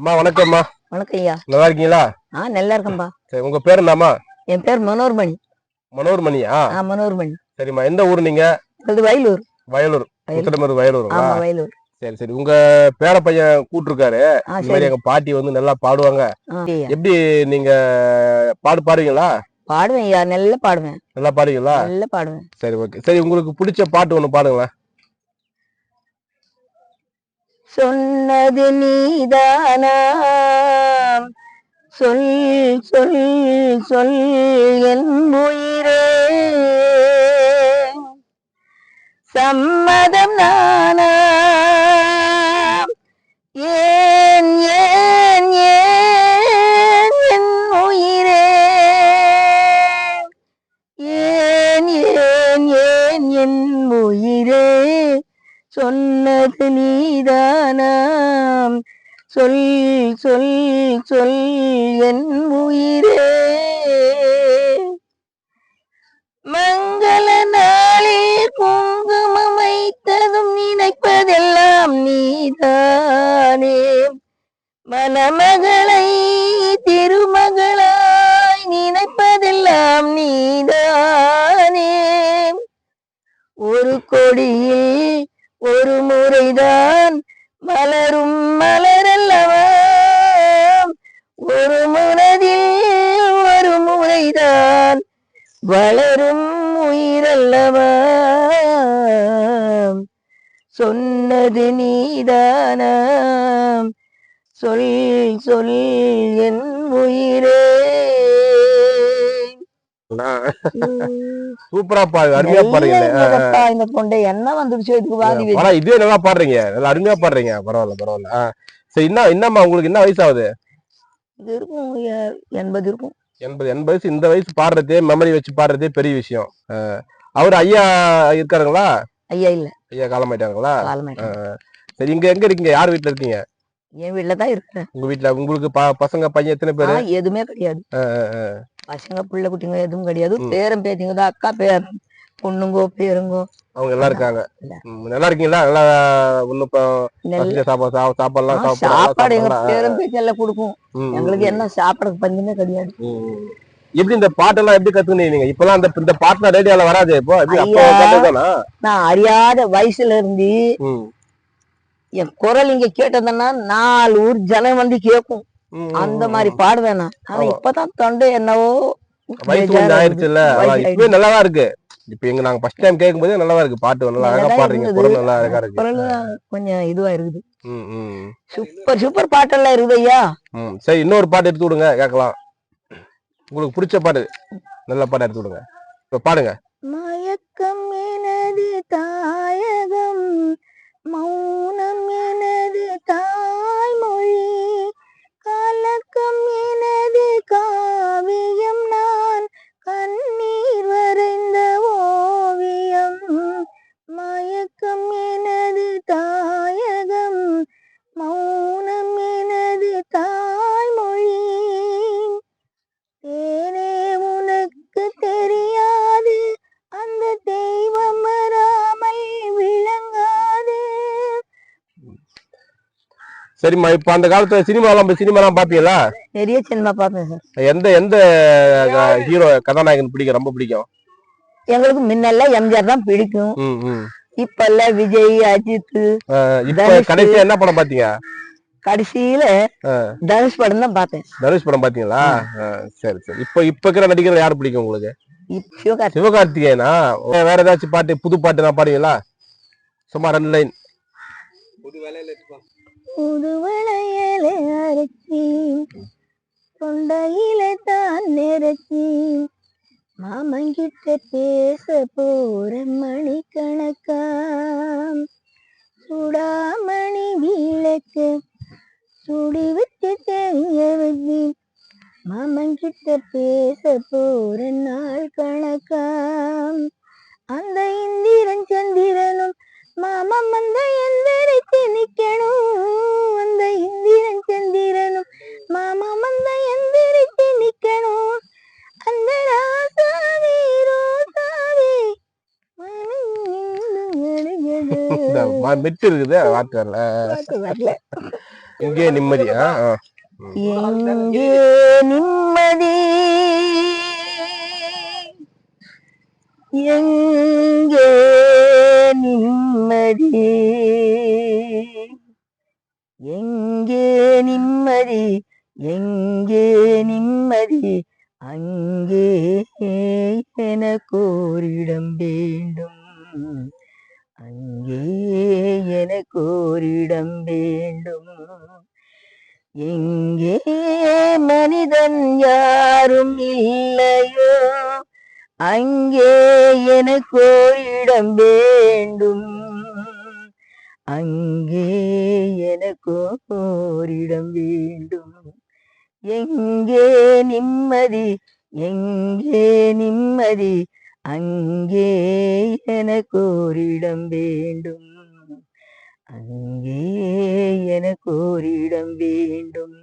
அம்மா வணக்கம்மா வணக்கம் ஐயா. நல்லா இருக்கீங்களா? ஆ நல்லா இருக்கேன்பா. சரி உங்க பேர் என்னம்மா? என் பேர் மனோர்மணி. மனோர்மணியா? ஆ மனோர்மணி. சரிம்மா எந்த ஊர் நீங்க? அது வயலூர். வயலூர். வயலூர். உத்தரமேரு வயலூருங்களா ஆமா வயலூர். சரி சரி. உங்க பேர பையன் கூட்டிருக்காரு இந்த மாதிரி எங்க பாட்டி வந்து நல்லா பாடுவாங்க. எப்படி நீங்க பாடு பாடுவீங்களா? பாடுவேன் ஐயா நல்லா பாடுவேன். நல்லா பாடுவீங்களா? நல்லா பாடுவேன். சரி ஓகே. சரி உங்களுக்கு பிடிச்ச பாட்டு ஒண்ணு பாடுங்களேன். சொன்னது நீதானாம் சொல் சொல் சொல் என் உயிரே. சம்மதம் நானா? ஏன் ஏன் சொன்னது நீதானாம். சொல் சொல் சொல் என் உயிரே. மங்கள நாளில் குங்குமம் வைத்ததும் நினைப்பதெல்லாம் நீதானே. மனமக வளரும் உயிரல்லவா? சொன்னது நீதானாம் சொல் சொல் என் உயிரே. சூப்பரா பாடு அருமையா பாடுறீங்க இந்த தொண்டை என்ன வந்துருச்சு இதுக்கு வாதி. ஆனா இதுவே நல்லா பாடுறீங்க. நல்லா அருமையா பாடுறீங்க. பரவாயில்ல பரவாயில்ல. சரி என்ன என்னம்மா உங்களுக்கு என்ன வயசு ஆகுது இது இருக்கும் எண்பது இருக்கும். எண்பது எண்பது வயசு இந்த வயசு பாடுறதே மெமரி வச்சு பாடுறதே பெரிய விஷயம். அவர் ஐயா இருக்காருங்களா? ஐயா இல்ல. ஐயா காலமாயிட்டாங்க சரி இங்க எங்க இருக்கீங்க? யார் வீட்ல இருக்கீங்க? என் வீட்டுல தான் இருக்கிறேன் உங்க வீட்ல உங்களுக்கு பசங்க பையன் எத்தனை பேரு? எதுவுமே கிடையாது. பசங்க பிள்ளை குட்டிங்க எதுவும் கிடையாது. ம். பேரன் பேத்திங்க தான் அக்கா பேர் பொண்ணுங்கோ பேருங்கோ. அவங்க நல்லா இருக்காங்க. நல்லா இருக்கீங்களா? நல்லா ஒண்ணு இப்போ சாப்பாடு சாப்பாடுலாம்? சாப்பாடு எங்க பேத்தி எல்லாம் கொடுக்கும். எங்களுக்கு. என்ன சாப்பிடறதுக்கு பஞ்சமே கிடையாது. எப்படி இந்த பாட்டெல்லாம் எப்படி கத்துக்கினீங்க இப்பெல்லாம் அந்த இந்த பாட்டுலாம் ரேடியோல வராது இப்போ? நான் அறியாத வயசுல இருந்து என் குரல் இங்க கேட்டதுன்னா நாலு ஊர் ஜனம் வந்து கேட்கும் அந்த மாதிரி. பாடுவேன் நான். ஆனா. இப்பதான் தொண்டை என்னவோ வயசு பேஜாரா கொஞ்சம் ஆயிடுச்சு. இல்ல வயசு இப்பவே நல்லாதான் இருக்கு. இப்ப எங்க நாங்க ஃபர்ஸ்ட் டைம் கேட்கும் போதே நல்லா இருக்கு. பாட்டு நல்லா அழகா பாடுறீங்க. குரல் நல்லா அழகா இருக்கு. குரல் கொஞ்சம் இதுவா இருக்குது. சூப்பர் சூப்பர் பாட்டெல்லாம் இருக்குது ஐயா. ம். சரி இன்னொரு பாட்டு எடுத்து விடுங்க கேட்கலாம். உங்களுக்கு பிடிச்ச பாட்டு நல்ல பாட்டு எடுத்து விடுங்க. இப்ப பாடுங்க. மயக்கம் எனது தாயகம் மௌனம் சரிம்மா இப்ப அந்த காலத்துல சினிமாலாம் சினிமாலாம் பாப்பீங்களா? நிறைய சினிமா பார்ப்பேன் சார். எந்த எந்த ஹீரோ கதாநாயகன் பிடிக்கும் ரொம்ப பிடிக்கும்? எங்களுக்கு முன்னெல்லாம் எம்ஜிஆர் தான் பிடிக்கும். ம், ம். இப்ப எல்லாம் விஜய் அஜித் இப்ப. கடைசியா என்ன படம் பாத்தீங்க? கடைசியில தனுஷ் படம் தான் பார்த்தேன் தனுஷ் படம் பாத்தீங்களா? சரி சரி. இப்ப இப்ப இருக்கிற நடிகர் யார் பிடிக்கும் உங்களுக்கு? சிவகார்த்திகேயனா? வேற வேற ஏதாச்சும் பாட்டு புது பாட்டு நான் பாடுவீங்களா? சும்மா ரெண்டு லைன் புதுவளையலை அரைச்சி கொண்டையில தான் நிறச்சி. மாமங்கிட்ட பேச போற மணிக்கணக்கா சுடாமணி விளக்கு சுடி வச்சு தெரிய வச்சு. மாமங்கிட்ட பேச போற நாள் கணக்கா அந்த இந்திரன் சந்திரனும் மாமம் அந்த எந்திரிச்சு நிக்கணும். மெட்டு இருக்குது வார்த்தை வரல. இங்கே நிம்மதி. எங்கே நிம்மதி. எங்கே நிம்மதி. எங்கே நிம்மதி எங்கே நிம்மதி அங்கே எனக்கோரிடம் வேண்டும். அங்கே எனக்கோரிடம் வேண்டும். எங்கே மனிதன் யாரும் இல்லையோ? அங்கே எனக்கு இடம் வேண்டும். அங்கே எனக்கு இடம் வேண்டும். எங்கே நிம்மதி? எங்கே நிம்மதி? அங்கே எனக்கு இடம் வேண்டும். அங்கே எனக்கு இடம் வேண்டும்.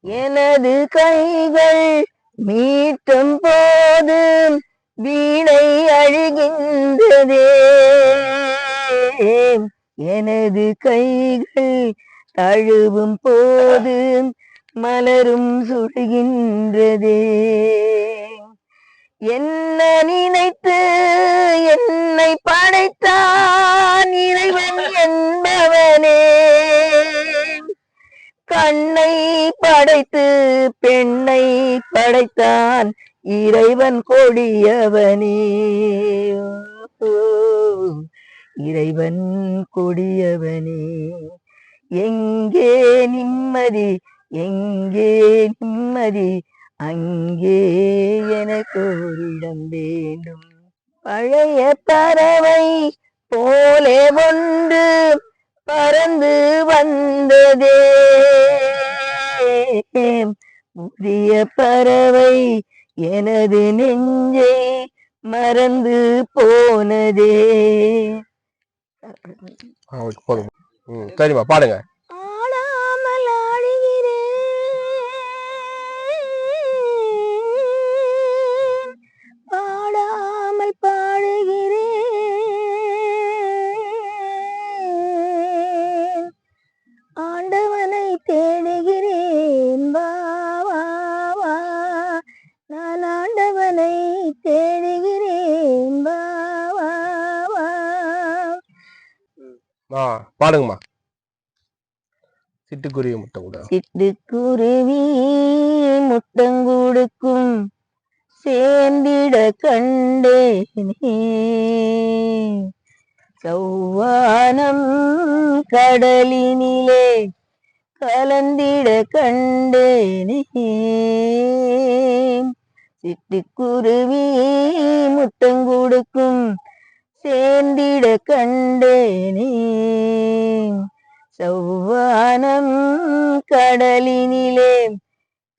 எனது கைகள் மீட்டும் போது வீணை அழுகின்றதே. எனது கைகள் தழுவும் போது மலரும் சுடுகின்றதே. என்ன நினைத்து என்னை படைத்தான் இறைவன் என்பவனே. கண்ணை படைத்து பெண்ணை படைத்தான் இறைவன் கொடியவனே. ஓ, இறைவன் கொடியவனே. எங்கே நிம்மதி எங்கே நிம்மதி அங்கே எனக்கு ஓரிடம் வேண்டும். பழைய பறவை போலே ஒன்று பறந்து வந்ததே. புதிய பறவை எனது நெஞ்சை மறந்து போனதே. சரிம்மா பாடுங்க. தேடுகிறேன். பாடுங்கம்மா. சிட்டுக்குருவி முட்டை கூட. சிட்டுக்குருவி முட்டங்கொடுக்கும் சேர்ந்திட கண்டேனே. சௌவானம் கடலினிலே கலந்திட கண்டேனே. சிட்டுக்குருவி முட்டங்கொடுக்கும் சேர்ந்திட கண்டேனே. சௌவானம் கடலினிலே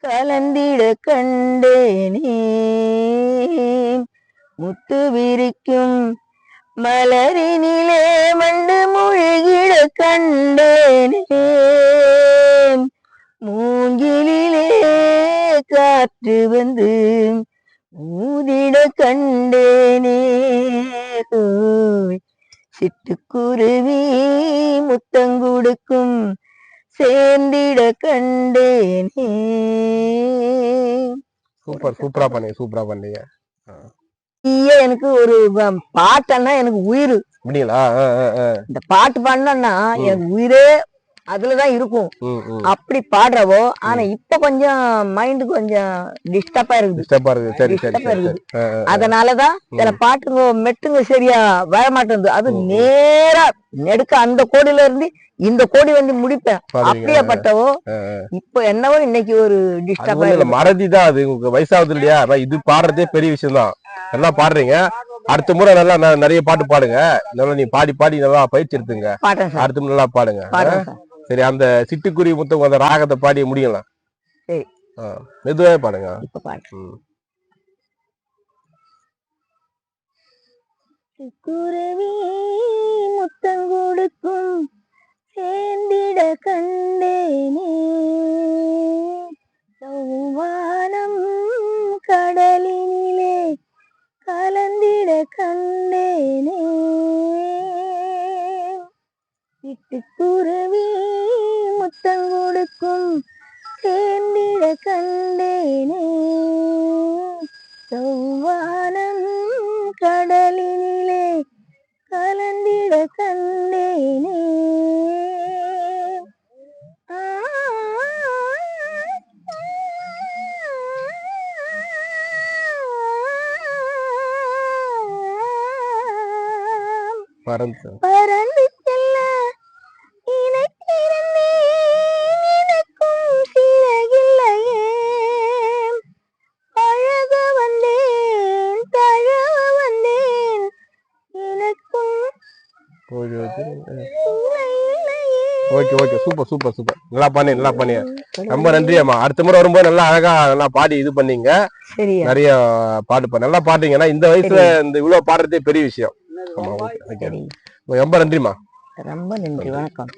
கலந்திட கண்டேனே. முத்து விரிக்கும் மலரினிலே மண்டு மூழ்கிட கண்டேனே. மூங்கிலே காற்று வந்து ஊதிட கண்டேனே. சிட்டுக்குருவி முத்தங்குடுக்கும் சேர்ந்திட கண்டேனே. சூப்பர் சூப்பரா பண்ணீங்க சூப்பரா பண்ணீங்க எனக்கு ஒரு பாட்டுன்னா எனக்கு உயிர். அப்படிங்களா. இந்த பாட்டு பாடினா எனக்கு உயிரே அதுலதான் இருக்கும். அப்படி பாடுறவோ ஆனா இப்ப கொஞ்சம் மைண்ட் கொஞ்சம் டிஸ்டர்பா இருக்குது. அதனாலதான் சில பாட்டுங்க மெட்டுங்க சரியா வர மாட்டேங்குது அது. நேரா நெடுக்க அந்த கோடியில இருந்து இந்த கோடி வந்து முடிப்பேன். பாடுறீங்க. அப்படியே பட்டவோ இப்ப என்னவோ இன்னைக்கு ஒரு டிஸ்டர்ப் மறதி தான் அது. உங்களுக்கு வயசாகுது இல்லையா? இது பாடுறதே பெரிய விஷயம் தான் நல்லா பாடுறீங்க. அடுத்த முறை நல்லா நிறைய பாட்டு பாடுங்க. நல்லா நீ பாடி பாடி நல்லா பயிற்சி எடுத்துங்க. அடுத்த முறை நல்லா பாடுங்க. சார் அந்த சிட்டுக்குருவி முத்தம் அந்த ராகத்தை பாடி முடியலாம் சரி. மெதுவாவே பாடுங்க இப்ப பாடு ம். குருவி சேர்ந்திட கண்டேனே செவ்வானம் கடலினிலே கலந்திட கண்டேனே ஆ, okay okay super super super நல்லா பண்ணி நல்லா பண்ணி. ரொம்ப நன்றி அம்மா. அடுத்த முறை வரும்போது நல்லா அழகா நல்லா பாடி இது பண்ணீங்க. நிறைய பாட்டு நல்லா பாடுறீங்க ஏன்னா இந்த வயசுல இந்த இவ்வளவு பாடுறதே பெரிய விஷயம். ஆமா ஓகே ரொம்ப நன்றிம்மா. ரொம்ப நன்றி. வணக்கம்.